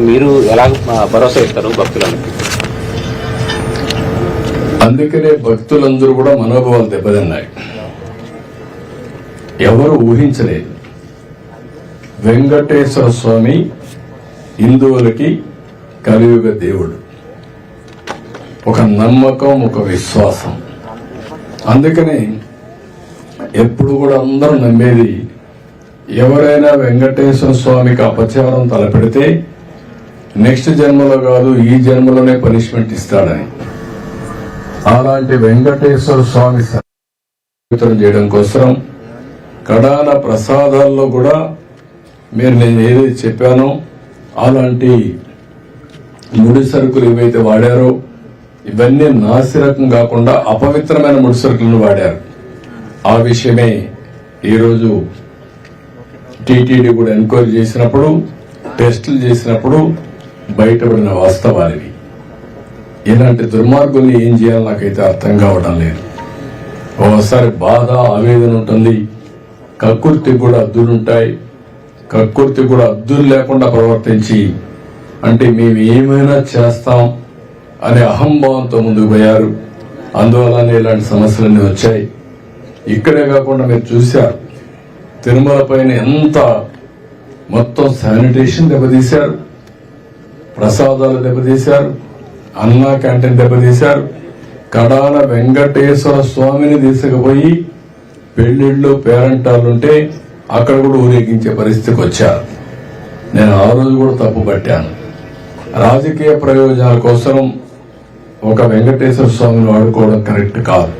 మీరు ఎలా భరోసా ఇస్తారు భక్తులకు అందుకనే భక్తులందరూ కూడా మనోభావాలు దెబ్బతిన్నాయి. ఎవరు ఊహించలేదు. వెంకటేశ్వర స్వామి హిందువులకి కలియుగ దేవుడు. ఒక నమ్మకం ఒక విశ్వాసం. అందుకని ఎప్పుడు కూడా అందరూ నమ్మేది ఎవరైనా వెంకటేశ్వర స్వామికి అపచారం తలపెడితే నెక్స్ట్ జన్మలో కాదు ఈ జన్మలోనే పనిష్మెంట్ ఇస్తాడని. అలాంటి వెంకటేశ్వర స్వామి వితరణ చేయడం కోసం కడాన ప్రసాదాల్లో కూడా మీరు నేను ఏదైతే చెప్పానో అలాంటి ముడి సరుకులు ఏవైతే వాడారో ఇవన్నీ నాసిరకం కాకుండా అపవిత్రమైన ముడి సరుకులను వాడారు. ఆ విషయమే ఈరోజు టీటీడీ కూడా ఎంక్వైరీ చేసినప్పుడు టెస్టులు చేసినప్పుడు బయటపడిన వాస్తవాలు ఇలాంటి దుర్మార్గుల్ని ఏం చేయాలో నాకైతే అర్థం కావడం లేదు. ఒకసారి బాధ ఆవేదన ఉంటుంది. కక్కుర్తి కూడా అద్దులుంటాయి. కక్కుర్తి కూడా అద్దులు లేకుండా ప్రవర్తించి అంటే మేము ఏమైనా చేస్తాం అనే అహంభావంతో ముందుకు పోయారు. అందువల్లనే ఇలాంటి సమస్యలన్నీ వచ్చాయి. ఇక్కడే కాకుండా మీరు చూశారు. తిరుమల పైన ఎంత మొత్తం శానిటేషన్ దెబ్బతీశారు. ప్రసాదాలు దెబ్బతీశారు అన్నా క్యాంటీన్ దెబ్బతీశారు కడాల వెంకటేశ్వర స్వామిని తీసుకుపోయి పెళ్ళిళ్ళు పేరంటాలుంటే అక్కడ కూడా ఊరేగించే పరిస్థితికి వచ్చారు. నేను ఆ రోజు కూడా తప్పు పట్టాను. రాజకీయ ప్రయోజనాల కోసం ఒక వెంకటేశ్వర స్వామిని వాడుకోవడం కరెక్ట్ కాదు.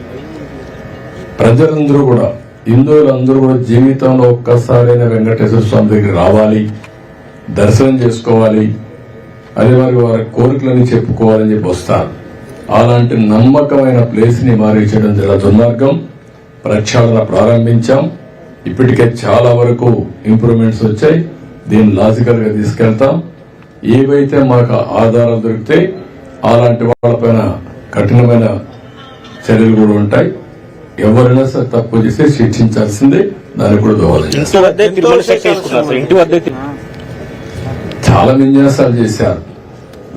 ప్రజలందరూ కూడా హిందువులందరూ కూడా జీవితంలో ఒక్కసారైనా వెంకటేశ్వర స్వామి దగ్గరికి రావాలి దర్శనం చేసుకోవాలి అదే మరి వారి కోరికలని చెప్పుకోవాలని చెప్పి వస్తారు. అలాంటి నమ్మకమైన ప్లేస్ని మారించడం చాలా దుర్మార్గం ప్రక్షాళన ప్రారంభించాం. ఇప్పటికే చాలా వరకు ఇంప్రూవ్మెంట్స్ వచ్చాయి. దీన్ని లాజికల్గా తీసుకెళ్తాం. ఏవైతే మాకు ఆధారాలు దొరికితే అలాంటి వాళ్ళపైన కఠినమైన చర్యలు కూడా ఉంటాయి. ఎవరైనా సరే తప్పు చేస్తే శిక్షించాల్సిందే. దానికి కూడా దోవాలి చాలా విన్యాసాలు చేశారు.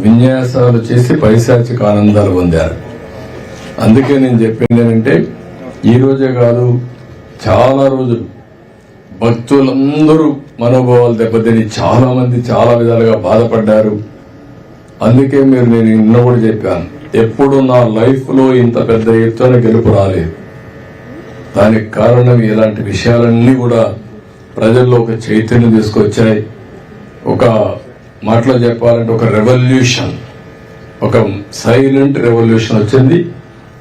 విన్యాసాలు చేసి పైశాచిక ఆనందాలు పొందారు. అందుకే నేను చెప్పింది ఏంటంటే ఈ రోజే కాదు చాలా రోజులు భక్తులందరూ మనోభావాలు దెబ్బతిని చాలా మంది చాలా విధాలుగా బాధపడ్డారు. అందుకే మీరు నేను నిన్న కూడా చెప్పాను ఎప్పుడు నా లైఫ్లో ఇంత పెద్ద ఎత్తున గెలుపు రాలేదు. దానికి కారణం ఇలాంటి విషయాలన్నీ కూడా ప్రజల్లో ఒక చైతన్యం తీసుకొచ్చాయి. ఒక మాటలో చెప్పాలంటే ఒక రెవల్యూషన్ ఒక సైలెంట్ రెవల్యూషన్ వచ్చింది.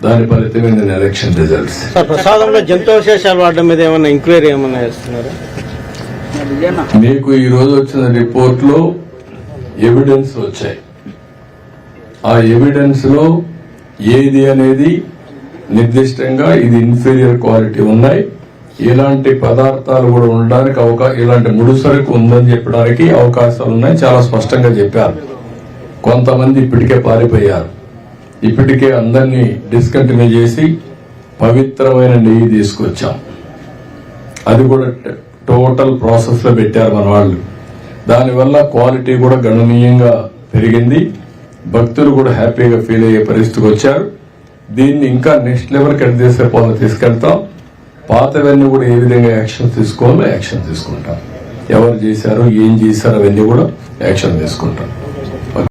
దాని ఫలితమే నేను ఎలక్షన్ రిజల్ట్స్ ప్రసాదంలో జంతువశేషాలు వాడడం మీద ఏమైనా ఎంక్వైరీ ఏమైనా చేస్తున్నారు? మీకు ఈ రోజు వచ్చిన రిపోర్ట్లో ఎవిడెన్స్ వచ్చాయి. ఆ ఎవిడెన్స్లో ఏది అనేది నిర్దిష్టంగా ఇది ఇన్ఫీరియర్ క్వాలిటీ ఉన్నాయి. ఇలాంటి పదార్థాలు కూడా ఉండడానికి అవకాశం ఇలాంటి ముడుసరుకు ఉందని చెప్పడానికి అవకాశాలు ఉన్నాయి. చాలా స్పష్టంగా చెప్పారు. కొంతమంది ఇప్పటికే పారిపోయారు. ఇప్పటికే అందరినీ డిస్కంటిన్యూ చేసి పవిత్రమైన నెయ్యి తీసుకొచ్చాం. అది కూడా టోటల్ ప్రాసెస్లో పెట్టారు మన వాళ్ళు. దానివల్ల క్వాలిటీ కూడా గణనీయంగా పెరిగింది. భక్తులు కూడా హ్యాపీగా ఫీల్ అయ్యే పరిస్థితికి వచ్చారు. దీన్ని ఇంకా నెక్స్ట్ లెవెల్ కట్ చేసే పోలు తీసుకెళ్తాం? పాతవన్నీ కూడా ఏ విధంగా యాక్షన్ తీసుకోవాలో యాక్షన్ తీసుకుంటాం ఎవరు చేశారు ఏం చేశారు అవన్నీ కూడా యాక్షన్ తీసుకుంటాం